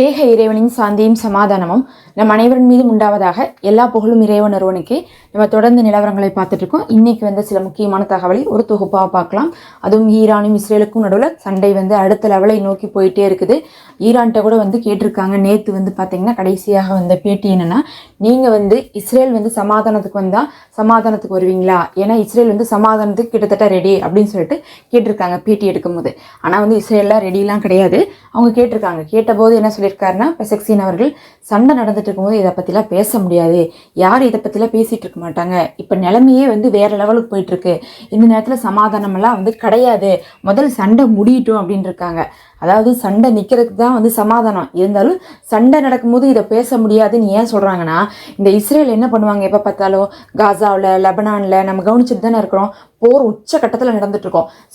ஏக இறைவனின் சாந்தியும் சமாதானமும் நம் அனைவரின் மீதும் உண்டாவதாக எல்லா புகழும் இறைவன் ஒருவனுக்கே நம்ம தொடர்ந்து நிலவரங்களை பார்த்துட்டு இருக்கோம். இன்னைக்கு வந்து சில முக்கியமான தகவலை ஒரு தொகுப்பாக பார்க்கலாம். அதுவும் ஈரானும் இஸ்ரேலுக்கும் நடுவில் சண்டை வந்து அடுத்த லெவலை நோக்கி போயிட்டே இருக்குது. ஈரான்கிட்ட கூட வந்து கேட்டிருக்காங்க. நேற்று வந்து பார்த்தீங்கன்னா கடைசியாக வந்த பேட்டி என்னென்னா நீங்கள் வந்து இஸ்ரேல் வந்து சமாதானத்துக்கு வந்தால் சமாதானத்துக்கு வருவீங்களா? ஏன்னா இஸ்ரேல் வந்து சமாதானத்துக்கு கிட்டத்தட்ட ரெடி அப்படின்னு சொல்லிட்டு கேட்டிருக்காங்க பேட்டி எடுக்கும்போது. ஆனால் வந்து இஸ்ரேல்லாம் ரெடிலாம் கிடையாது. அவங்க கேட்டிருக்காங்க. கேட்டபோது என்ன சொல்லி சொல்லியிருக்காருன்னா பெசக்சீன் அவர்கள் சண்டை நடந்துட்டு இருக்கும்போது இதை பற்றிலாம் பேச முடியாது. யார் இதை பற்றிலாம் பேசிகிட்டு இருக்க மாட்டாங்க. இப்போ நிலைமையே வந்து வேறு லெவலுக்கு போயிட்டுருக்கு இந்த நேரத்தில் சமாதானமெல்லாம் வந்து கிடையாது. முதல் சண்டை முடியட்டும் அப்படின்னு இருக்காங்க. அதாவது சண்டை நிற்கிறதுக்கு தான் வந்து சமாதானம். இருந்தாலும் சண்டை நடக்கும்போது இதை பேச முடியாதுன்னு ஏன் சொல்கிறாங்கன்னா இந்த இஸ்ரேல் என்ன பண்ணுவாங்க எப்போ பார்த்தாலும்? காசாவில் லெபனானில் நம்ம கவனிச்சுட்டு தானே இருக்கிறோம். போர் உச்ச கட்டத்தில்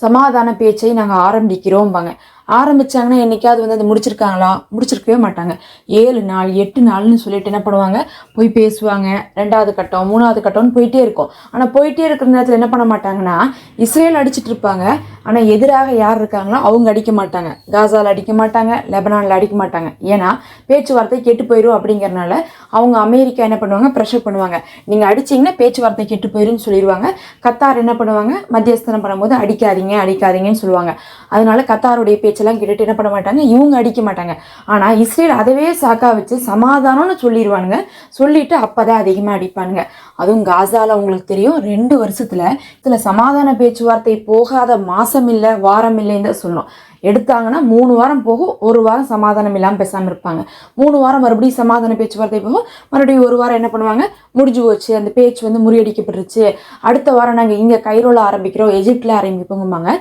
சமாதான பேச்சை நாங்கள் ஆரம்பிக்கிறோம்பாங்க. ஆரம்பித்தாங்கன்னா என்னைக்காவது வந்து அதை முடிச்சிருக்காங்களா? முடிச்சிருக்கவே மாட்டாங்க. ஏழு நாள் எட்டு நாள்னு சொல்லிட்டு என்ன பண்ணுவாங்க? போய் பேசுவாங்க. ரெண்டாவது கட்டம் மூணாவது கட்டம்னு போயிட்டே இருக்கும். ஆனால் போயிட்டே இருக்கிற நேரத்தில் என்ன பண்ண மாட்டாங்கன்னா இஸ்ரேல் அடிச்சிட்டு இருப்பாங்க. ஆனால் எதிராக யார் இருக்காங்களோ அவங்க அடிக்க மாட்டாங்க. காசாவில் அடிக்க மாட்டாங்க லெபனானில் அடிக்க மாட்டாங்க. ஏன்னா பேச்சுவார்த்தை கெட்டு போயிடும் அப்படிங்கறனால அவங்க அமெரிக்கா என்ன பண்ணுவாங்க? ப்ரெஷர் பண்ணுவாங்க. நீங்கள் அடிச்சீங்கன்னா பேச்சுவார்த்தை கெட்டு போயிடும்னு சொல்லிடுவாங்க கத்தார் என்ன பண்ணுவாங்க? மத்தியஸ்தனம் பண்ணும்போது அடிக்காதீங்க அடிக்காதீங்கன்னு சொல்லுவாங்க. அதனால கத்தாருடைய பேச்செல்லாம் கேட்டுட்டு என்ன பண்ண மாட்டாங்க? இவங்க அடிக்க மாட்டாங்க. ஆனால் இஸ்ரேல் அதவே சாக்கா வச்சு சமாதானம்னு சொல்லிடுவானுங்க சொல்லிட்டு அப்பதான் அதிகமாக அடிப்பானுங்க. அதுவும் காசாவில் உங்களுக்கு தெரியும். ரெண்டு வருஷத்தில் இதில் சமாதான பேச்சுவார்த்தை போகாத மாதம் இல்லை வாரம் இல்லைன்னு தான் சொல்லணும். எடுத்தாங்கன்னா மூணு வாரம் போகும் ஒரு வாரம் சமாதானம் இல்லாமல் பேசாமல் இருப்பாங்க. மூணு வாரம் மறுபடியும் சமாதான பேச்சுவார்த்தை போகும். மறுபடியும் ஒரு வாரம் என்ன பண்ணுவாங்க? முடிஞ்சு போச்சு அந்த பேச்சு வந்து முறியடிக்கப்பட்டுருச்சு. அடுத்த வாரம் நாங்கள் இங்கே கைரோவில் ஆரம்பிக்கிறோம் எஜிப்டில் ஆரம்பிப்போங்கும்பாங்க.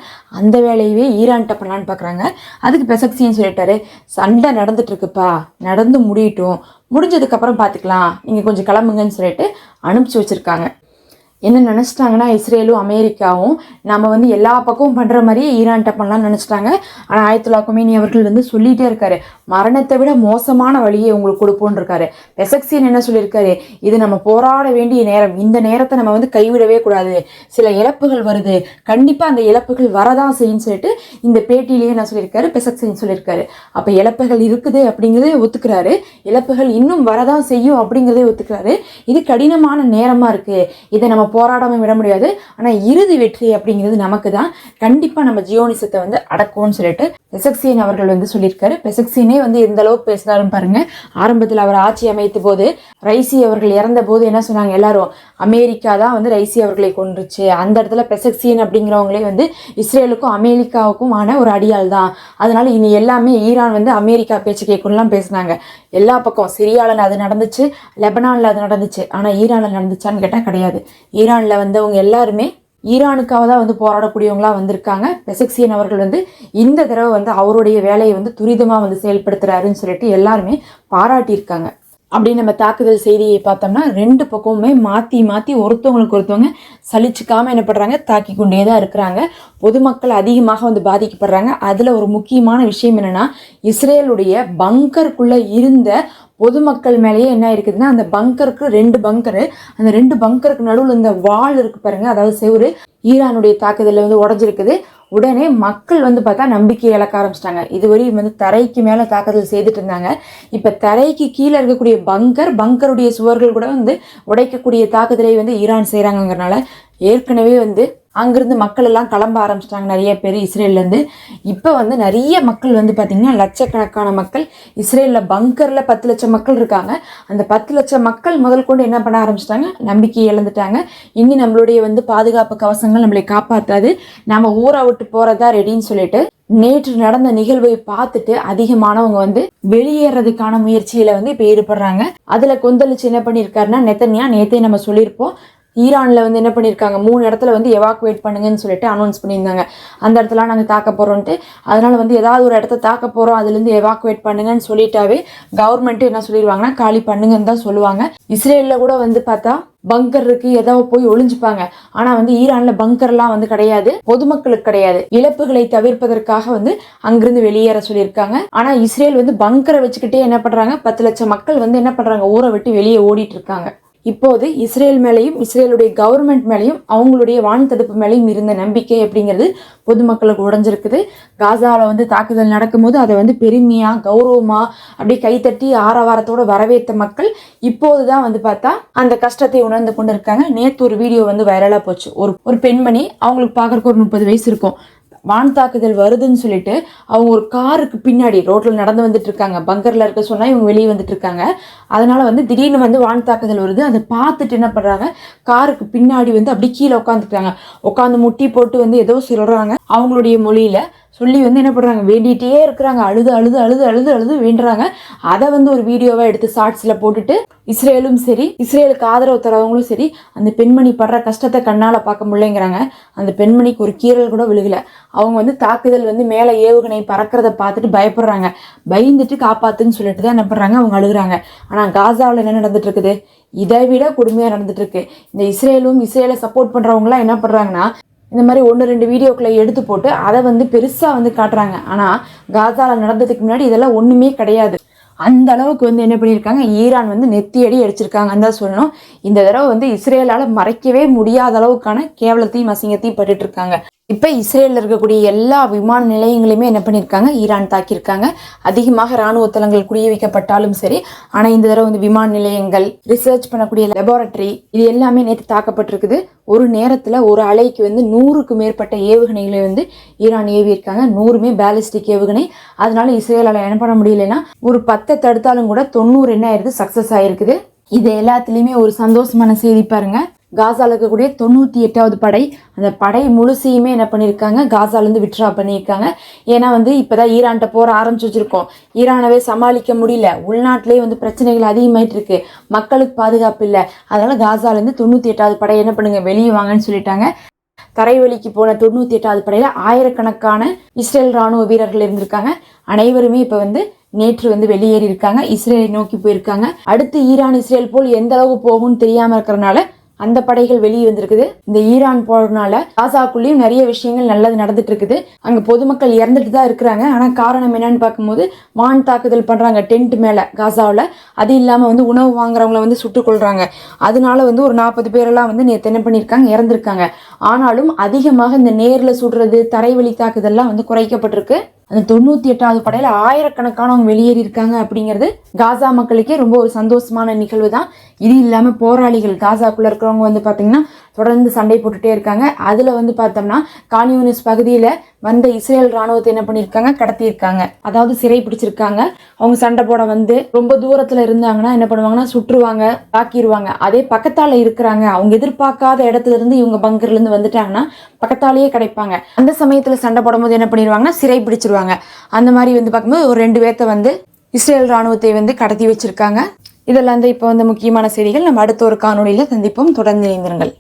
அந்த வேலையவே ஈரான்கிட்ட பண்ணலான்னு பார்க்குறாங்க அதுக்கு பெசக்சின்னு சொல்லிட்டாரு சண்டை நடந்துட்டுருக்குப்பா நடந்து முடியட்டும். முடிஞ்சதுக்கப்புறம் பார்த்துக்கலாம் நீங்கள் கொஞ்சம் கிளம்புங்கன்னு சொல்லிட்டு அனுப்பிச்சி வச்சுருக்காங்க. என்ன நினச்சிட்டாங்கன்னா இஸ்ரேலும் அமெரிக்காவும் நம்ம வந்து எல்லா பக்கமும் பண்ணுற மாதிரியே ஈரான்கிட்ட பண்ணலாம்னு நினச்சிட்டாங்க. ஆனால் ஆயத்துல்லா கொமேனி அவர்கள் வந்து சொல்லிகிட்டே இருக்காரு. மரணத்தை விட மோசமான வழியை உங்களுக்கு கொடுப்போன்னு இருக்காரு. பெசக்சின் என்ன சொல்லியிருக்காரு? இது நம்ம போராட வேண்டிய நேரம். இந்த நேரத்தை நம்ம வந்து கைவிடவே கூடாது. சில இழப்புகள் வருது. கண்டிப்பாக அந்த இழப்புகள் வரதான் செய்யும்னு சொல்லிட்டு இந்த பேட்டியிலேயே என்ன சொல்லியிருக்காரு? பெசக்சின் சொல்லியிருக்காரு. அப்போ இழப்புகள் இருக்குது அப்படிங்கிறதே ஒத்துக்கிறாரு. இழப்புகள் இன்னும் வரதான் செய்யும் அப்படிங்கிறதே ஒத்துக்கிறாரு. இது கடினமான நேரமாக இருக்குது இதை நம்ம போராடாமல் விட முடியாது. ஆனால் இறுதி வெற்றி அப்படிங்கிறது நமக்கு தான் கண்டிப்பாக நம்ம ஜியோனிசத்தை வந்து அடக்குவோம்னு சொல்லிட்டு பெசக்சியன் அவர்கள் வந்து சொல்லியிருக்காரு. பெசக்சியனே வந்து எந்த அளவுக்கு பேசுகிறாருன்னு பாருங்க ஆரம்பத்தில் அவர் ஆட்சி அமைத்த போது ரைசி அவர்கள் இறந்த போது என்ன சொன்னாங்க எல்லாரும்? அமெரிக்கா தான் வந்து ரைசி அவர்களை கொண்டுருச்சு அந்த இடத்துல பெசக்சியன் அப்படிங்கிறவங்களே வந்து இஸ்ரேலுக்கும் அமெரிக்காவுக்கும் ஆன ஒரு அடியாள் தான். அதனால இனி எல்லாமே ஈரான் வந்து அமெரிக்கா பேச்சு கேட்கணும்லாம் பேசுனாங்க. எல்லா பக்கம் சிரியாவில் அது நடந்துச்சு லெபனானில் அது நடந்துச்சு. ஆனால் ஈரானில் நடந்துச்சான்னு கேட்டால் கிடையாது. ஈரானில் வந்தவங்க எல்லாருமே ஈரானுக்காக தான் வந்து போராடக்கூடியவங்களாக வந்திருக்காங்க. பெசக்சியன் அவர்கள் வந்து இந்த தடவை வந்து அவருடைய வேலையை வந்து துரிதமாக வந்து செயல்படுத்துறாருன்னு சொல்லிட்டு எல்லாருமே பாராட்டியிருக்காங்க. அப்படி நம்ம தாக்குதல் செய்தியை பார்த்தோம்னா ரெண்டு பக்கமுமே மாற்றி மாற்றி ஒருத்தவங்களுக்கு ஒருத்தவங்க சலிச்சுக்காமல் என்ன பண்ணுறாங்க தாக்கி கொண்டே தான் இருக்கிறாங்க. பொதுமக்கள் அதிகமாக வந்து பாதிக்கப்படுறாங்க. அதில் ஒரு முக்கியமான விஷயம் என்னென்னா இஸ்ரேலுடைய பங்கருக்குள்ளே இருந்த பொதுமக்கள் மேலேயே என்ன இருக்குதுன்னா அந்த பங்கருக்கு ரெண்டு பங்கரு அந்த ரெண்டு பங்கருக்கு நடுவில் இந்த வால் இருக்கு பாருங்க. அதாவது செவரு ஈரானுடைய தாக்குதலில் வந்து உடஞ்சிருக்குது. உடனே மக்கள் வந்து பார்த்தா நம்பிக்கை இழக்க ஆரம்பிச்சிட்டாங்க. இதுவரையும் வந்து தரைக்கு மேலே தாக்குதல் செய்துட்டு இருந்தாங்க. இப்போ தரைக்கு கீழே இருக்கக்கூடிய பங்கர் பங்கருடைய சுவர்கள் கூட வந்து உடைக்கக்கூடிய தாக்குதலை வந்து ஈரான் செய்கிறாங்கங்கிறனால ஏற்கனவே வந்து அங்கேருந்து மக்கள் எல்லாம் கிளம்ப ஆரம்பிச்சிட்டாங்க நிறைய பேர் இஸ்ரேல்லேருந்து. இப்போ வந்து நிறைய மக்கள் வந்து பார்த்திங்கன்னா லட்சக்கணக்கான மக்கள் இஸ்ரேலில் பங்கரில் பத்து லட்சம் மக்கள் இருக்காங்க. அந்த பத்து லட்சம் மக்கள் முதல் கொண்டு என்ன பண்ண ஆரம்பிச்சிட்டாங்க? நம்பிக்கை இழந்துட்டாங்க. இனி நம்மளுடைய வந்து பாதுகாப்பு கவசங்கள் நம்மளை காப்பாற்றாது. நம்ம ஊரை விட்டு போகிறதா ரெடின்னு சொல்லிட்டு நேற்று நடந்த நிகழ்வை பார்த்துட்டு அதிகமானவங்க வந்து வெளியேறதுக்கான முயற்சியில வந்து இப்போ ஈடுபடுறாங்க. அதுல கொந்தளிச்சு என்ன பண்ணியிருக்காருன்னா நெத்தனியா நேத்தே நம்ம சொல்லியிருப்போம். ஈரானில் வந்து என்ன பண்ணியிருக்காங்க மூணு இடத்துல வந்து எவாக்குவேட் பண்ணுங்கன்னு சொல்லிட்டு அனௌன்ஸ் பண்ணியிருந்தாங்க. அந்த இடத்துல நாங்கள் தாக்க போகிறோன்ட்டு அதனால் வந்து ஏதாவது ஒரு இடத்த தாக்க போகிறோம் அதுலேருந்து எவாக்குவேட் பண்ணுங்கன்னு சொல்லிட்டாவே கவர்மெண்ட்டு என்ன சொல்லிடுவாங்கன்னா காலி பண்ணுங்கன்னு தான் சொல்லுவாங்க. இஸ்ரேலில் கூட வந்து பார்த்தா பங்கர் இருக்கு ஏதோ போய் ஒளிஞ்சுப்பாங்க. ஆனா வந்து ஈரான்ல பங்கர்லாம் வந்து கிடையாது பொதுமக்களுக்கு கிடையாது. இழப்புகளை தவிர்ப்பதற்காக வந்து அங்கிருந்து வெளியேற சொல்லியிருக்காங்க. ஆனா இஸ்ரேல் வந்து பங்கரை வச்சுக்கிட்டே என்ன பண்றாங்க? பத்து லட்சம் மக்கள் வந்து என்ன பண்றாங்க? ஊரை விட்டு வெளியே ஓடிட்டு இருக்காங்க. இப்போது இஸ்ரேல் மேலேயும் இஸ்ரேலுடைய கவர்மெண்ட் மேலேயும் அவங்களுடைய வான் தடுப்பு மேலேயும் இருந்த நம்பிக்கை அப்படிங்கிறது பொதுமக்களுக்கு உடைஞ்சிருக்குது. காசாவில் வந்து தாக்குதல் நடக்கும்போது அதை வந்து பெருமையாக கௌரவமாக அப்படியே கைத்தட்டி ஆரவாரத்தோடு வரவேற்ற மக்கள் இப்போது தான் வந்து பார்த்தா அந்த கஷ்டத்தை உணர்ந்து கொண்டு இருக்காங்க நேற்று ஒரு வீடியோ வந்து வைரலாக போச்சு. ஒரு ஒரு பெண்மணி அவங்களுக்கு பார்க்கறக்கு ஒரு முப்பது வயசு இருக்கும். வான் தாக்குதல் வருதுன்னு சொல்லிட்டு அவங்க ஒரு காருக்கு பின்னாடி ரோட்டில் நடந்து வந்துட்டு இருக்காங்க பங்கரில் இருக்க சொன்னால் இவங்க வெளியே வந்துட்டு இருக்காங்க அதனால் வந்து திடீர்னு வந்து வான் தாக்குதல் வருது. அதை பார்த்துட்டு என்ன பண்ணுறாங்க காருக்கு பின்னாடி வந்து அப்படி கீழே உட்காந்துருக்காங்க உட்காந்து முட்டி போட்டு வந்து ஏதோ சொல்கிறாங்க அவங்களுடைய மொழியில் சொல்லி வந்து என்ன பண்ணுறாங்க வேண்டிகிட்டே இருக்கிறாங்க. அழுது அழுது அழுது அழுது அழுது வேண்டுறாங்க அதை வந்து ஒரு வீடியோவாக எடுத்து ஷார்ட்ஸில் போட்டுட்டு இஸ்ரேலும் சரி இஸ்ரேலுக்கு ஆதரவு தரவங்களும் சரி அந்த பெண்மணி படுற கஷ்டத்தை கண்ணால் பார்க்க முடியலைங்கிறாங்க. அந்த பெண்மணிக்கு ஒரு கீறல் கூட விழுகல. அவங்க வந்து தாக்குதல் வந்து மேலே ஏவுகணை பறக்கிறத பார்த்துட்டு பயப்படுறாங்க. பயந்துட்டு காப்பாத்துன்னு சொல்லிட்டு தான் என்ன பண்ணுறாங்க அவங்க அழுகுறாங்க. ஆனால் காசாவில் என்ன நடந்துட்டு இருக்குது இதை விட கொடுமையாக நடந்துட்டு இருக்கு இந்த இஸ்ரேலும் இஸ்ரேலை சப்போர்ட் பண்ணுறவங்களாம் என்ன பண்ணுறாங்கன்னா இந்த மாதிரி ஒன்று ரெண்டு வீடியோக்களை எடுத்து போட்டு அதை வந்து பெருசாக வந்து காட்டுறாங்க. ஆனால் காசாவில் நடந்ததுக்கு முன்னாடி இதெல்லாம் ஒன்றுமே கிடையாது. அந்த அளவுக்கு வந்து என்ன பண்ணியிருக்காங்க? ஈரான் வந்து நெத்தியடி அடிச்சிருக்காங்கன்னு தான் சொல்லணும். இந்த தடவை வந்து இஸ்ரேலால் மறைக்கவே முடியாத அளவுக்கான கேவலத்தையும் அசிங்கத்தையும் பட்டுட்டு இருக்காங்க. இப்போ இஸ்ரேலில் இருக்கக்கூடிய எல்லா விமான நிலையங்களையுமே என்ன பண்ணியிருக்காங்க ஈரான் தாக்கியிருக்காங்க. அதிகமாக இராணுவ தளங்கள் குடிய வைக்கப்பட்டாலும் சரி ஆனால் இந்த தடவை வந்து விமான நிலையங்கள் ரிசர்ச் பண்ணக்கூடிய லெபார்டரி இது எல்லாமே நேற்று தாக்கப்பட்டிருக்குது. ஒரு நேரத்தில் ஒரு அலைக்கு வந்து நூறுக்கு மேற்பட்ட ஏவுகணைகளை வந்து ஈரான் ஏவியிருக்காங்க. நூறுமே பேலிஸ்டிக் ஏவுகணை. அதனால இஸ்ரேலால் என்ன பண்ண முடியலன்னா ஒரு பத்தை தடுத்தாலும் கூட தொண்ணூறு என்ன ஆயிருது? சக்ஸஸ் ஆயிருக்குது. இது எல்லாத்துலேயுமே ஒரு சந்தோஷமான செய்தி பாருங்கள் காசால இருக்கக்கூடிய தொண்ணூற்றி எட்டாவது படை. அந்த படை முழுசையுமே என்ன பண்ணியிருக்காங்க? காசாலேருந்து விட்ரா பண்ணியிருக்காங்க. ஏன்னா வந்து இப்போ தான் ஈரான்கிட்ட போகிற ஆரம்பிச்சு வச்சுருக்கோம். ஈரானவே சமாளிக்க முடியல. உள்நாட்டிலே வந்து பிரச்சனைகள் அதிகமாயிட்டு இருக்கு. மக்களுக்கு பாதுகாப்பு இல்லை. அதனால் காசாலேருந்து தொண்ணூற்றி எட்டாவது படை என்ன பண்ணுங்கள் வெளியே வாங்கன்னு சொல்லிட்டாங்க. தரைவழிக்கு போன தொண்ணூற்றி எட்டாவது படையில் ஆயிரக்கணக்கான இஸ்ரேல் ராணுவ வீரர்கள் இருந்திருக்காங்க. அனைவருமே இப்போ வந்து நேற்று வந்து வெளியேறி இருக்காங்க இஸ்ரேலை நோக்கி போயிருக்காங்க. அடுத்து ஈரான் இஸ்ரேல் போல் எந்த அளவு போகும்னு தெரியாமல் இருக்கிறனால அந்த படைகள் வெளியே வந்திருக்குது. இந்த ஈரான் போறதுனால காசாக்குள்ளேயும் நிறைய விஷயங்கள் நல்லது நடந்துட்டு இருக்குது அங்க பொதுமக்கள் இறந்துட்டு தான் இருக்கிறாங்க. ஆனா காரணம் என்னன்னு பார்க்கும்போது வான் தாக்குதல் பண்றாங்க டென்ட் மேல காசாவில். அது இல்லாம வந்து உணவு வாங்குறவங்கள வந்து சுட்டுக் கொள்றாங்க அதனால வந்து ஒரு நாற்பது பேரெல்லாம் வந்து நேற்று என்ன பண்ணியிருக்காங்க? இறந்துருக்காங்க. ஆனாலும் அதிகமாக இந்த நேரில் சுடுறது தரைவழி தாக்குதல்லாம் வந்து குறைக்கப்பட்டிருக்கு. அந்த தொண்ணூத்தி எட்டாவது படையில ஆயிரக்கணக்கானவங்க வெளியேறி இருக்காங்க அப்படிங்கிறது காசா மக்களுக்கே ரொம்ப ஒரு சந்தோஷமான நிகழ்வு தான் இது இல்லாம போராளிகள் காசாக்குள்ள இருக்கிறவங்க வந்து பார்த்திங்கன்னா தொடர்ந்து சண்டை போட்டுட்டே இருக்காங்க. அதில் வந்து பார்த்தோம்னா கான்யூனிஸ் பகுதியில் வந்த இஸ்ரேல் ராணுவத்தை என்ன பண்ணியிருக்காங்க? கடத்தியிருக்காங்க. அதாவது சிறை பிடிச்சிருக்காங்க. அவங்க சண்டை போட வந்து ரொம்ப தூரத்தில் இருந்தாங்கன்னா என்ன பண்ணுவாங்கன்னா சுற்றுவாங்க தாக்கிடுவாங்க. அதே பக்கத்தால் இருக்கிறாங்க. அவங்க எதிர்பார்க்காத இடத்துல இருந்து இவங்க பங்கர்லேருந்து வந்துட்டாங்கன்னா பக்கத்தாலேயே கிடைப்பாங்க. அந்த சமயத்தில் சண்டை போடும்போது என்ன பண்ணிடுவாங்கன்னா சிறை பிடிச்சிருவாங்க. அந்த மாதிரி வந்து பார்க்கும்போது ஒரு ரெண்டு பேர்த்த வந்து இஸ்ரேல் ராணுவத்தை வந்து கடத்தி வச்சிருக்காங்க. இதெல்லாம் தான் இப்போ வந்து முக்கியமான செய்திகள். நம்ம அடுத்த ஒரு காணொளியில் சந்திப்போம். தொடர்ந்து இணைந்திருங்கள்.